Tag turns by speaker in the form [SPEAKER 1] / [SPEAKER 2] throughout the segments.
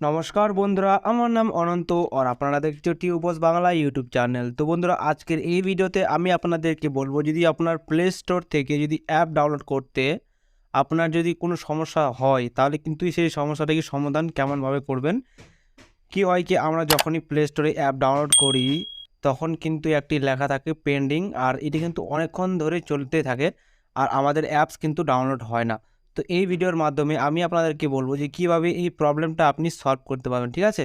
[SPEAKER 1] নমস্কার বন্ধুরা, আমার নাম অনন্ত আর আপনারা দেখছ টিউবস বাংলা ইউটিউব চ্যানেল তো বন্ধুরা, আজকের এই ভিডিওতে আমি আপনাদেরকে বলব, যদি আপনার প্লে স্টোর থেকে যদি অ্যাপ ডাউনলোড করতে আপনার যদি কোনো সমস্যা হয়, তাহলে কিন্তু সেই সমস্যাটাকে সমাধান কেমনভাবে করবেন? কি হয় কি, আমরা যখনই প্লে স্টোরে অ্যাপ ডাউনলোড করি, তখন কিন্তু একটি লেখা থাকে পেন্ডিং আর এটি কিন্তু অনেকক্ষণ ধরে চলতে থাকে, আর আমাদের অ্যাপস কিন্তু ডাউনলোড হয় না। তো এই ভিডিওর মাধ্যমে আমি আপনাদেরকে বলব যে কীভাবে এই প্রবলেমটা আপনি সলভ করতে পারবেন, ঠিক আছে?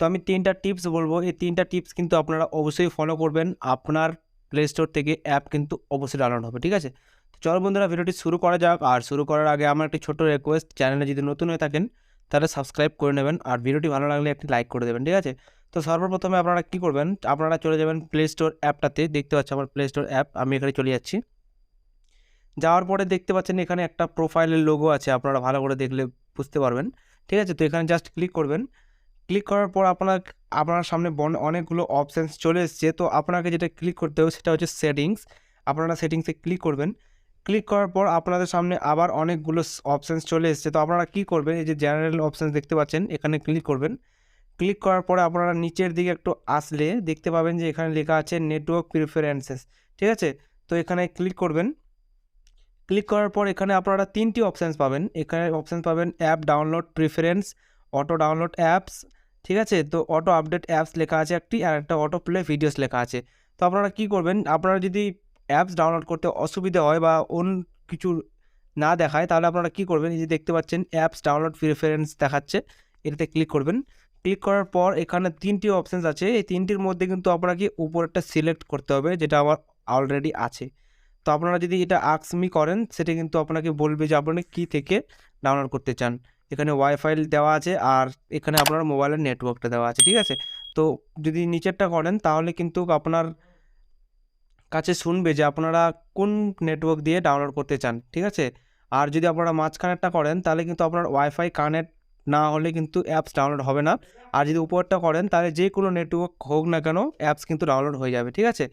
[SPEAKER 1] তো আমি তিনটা টিপস বলব। এই তিনটা টিপস কিন্তু আপনারা অবশ্যই ফলো করবেন। আপনার প্লে স্টোর থেকে অ্যাপ কিন্তু অবশ্যই ডাউনলোড হবে, ঠিক আছে? তো চলো বন্ধুরা, ভিডিওটি শুরু করা যাক। আর শুরু করার আগে আমার একটি ছোট রিকোয়েস্ট চ্যানেলে যদি নতুন হয়ে থাকেন, তাহলে সাবস্ক্রাইব করে নেবেন। আর ভিডিওটি ভালো লাগলে একটি লাইক করে দেবেন, ঠিক আছে? তো সর্বপ্রথমে আপনারা কী করবেন? আপনারা চলে যাবেন প্লে স্টোর অ্যাপটাতে দেখতে পাচ্ছেন আমার প্লে স্টোর অ্যাপ আমি এখানে চলে যাচ্ছি। যাওয়ার পরে দেখতে পাচ্ছেন এখানে একটা প্রোফাইলের লোগো আছে, আপনারা ভালো করে দেখলে বুঝতে পারবেন। ঠিক আছে? তো এখানে জাস্ট ক্লিক করবেন। ক্লিক করার পর আপনার আপনার সামনে অনেকগুলো অপশানস চলে এসছে। তো আপনাকে যেটা ক্লিক করতে হবে সেটা হচ্ছে সেটিংস আপনারা সেটিংসে ক্লিক করবেন। ক্লিক করার পর আপনাদের সামনে আবার অনেকগুলো অপশানস চলে এসছে। তো আপনারা কী করবেন? এই যে জেনারেল অপশানস দেখতে পাচ্ছেন, এখানে ক্লিক করবেন। ক্লিক করার পরে আপনারা নিচের দিকে একটু আসলে দেখতে পাবেন যে এখানে লেখা আছে নেটওয়ার্ক প্রিফারেন্সেস ঠিক আছে? তো এখানে ক্লিক করবেন। ক্লিক করার পর এখানে আপনারা তিনটি অপশানস পাবেন। এখানে অপশানস পাবেন app download preference auto download apps ঠিক আছে? তো অটো আপডেট অ্যাপস লেখা আছে একটি আর একটা অটো প্লে ভিডিওস লেখা আছে। তো আপনারা কি করবেন? আপনারা যদি অ্যাপস ডাউনলোড করতে অসুবিধা হয় বা অন্য কিছু না দেখায়, তাহলে আপনারা কি করবেন? এই যে দেখতে পাচ্ছেন অ্যাপস ডাউনলোড প্রিফারেন্স দেখাচ্ছে, এটাতে ক্লিক করবেন। ক্লিক করার পর এখানে তিনটি অপশানস আছে। এই তিনটির মধ্যে কিন্তু আপনাকে উপরেরটা সিলেক্ট করতে হবে, যেটা আমার অলরেডি আছে। তো আপনারা যদি এটা আক্সমি করেন, সেটা কিন্তু আপনাকে বলবে যে আপনি কী থেকে ডাউনলোড করতে চান। এখানে ওয়াইফাই দেওয়া আছে আর এখানে আপনার মোবাইলের নেটওয়ার্কটা দেওয়া আছে, ঠিক আছে? তো যদি নিচেরটা করেন, তাহলে কিন্তু আপনার কাছে শুনবে যে আপনারা কোন নেটওয়ার্ক দিয়ে ডাউনলোড করতে চান, ঠিক আছে? আর যদি আপনারা মাঝখানেরটা করেন, তাহলে কিন্তু আপনার ওয়াইফাই কানেক্ট না হলে কিন্তু অ্যাপস ডাউনলোড হবে না। আর যদি উপরটা করেন, তাহলে যে কোনো নেটওয়ার্ক হোক না কেন অ্যাপস কিন্তু ডাউনলোড হয়ে যাবে, ঠিক আছে?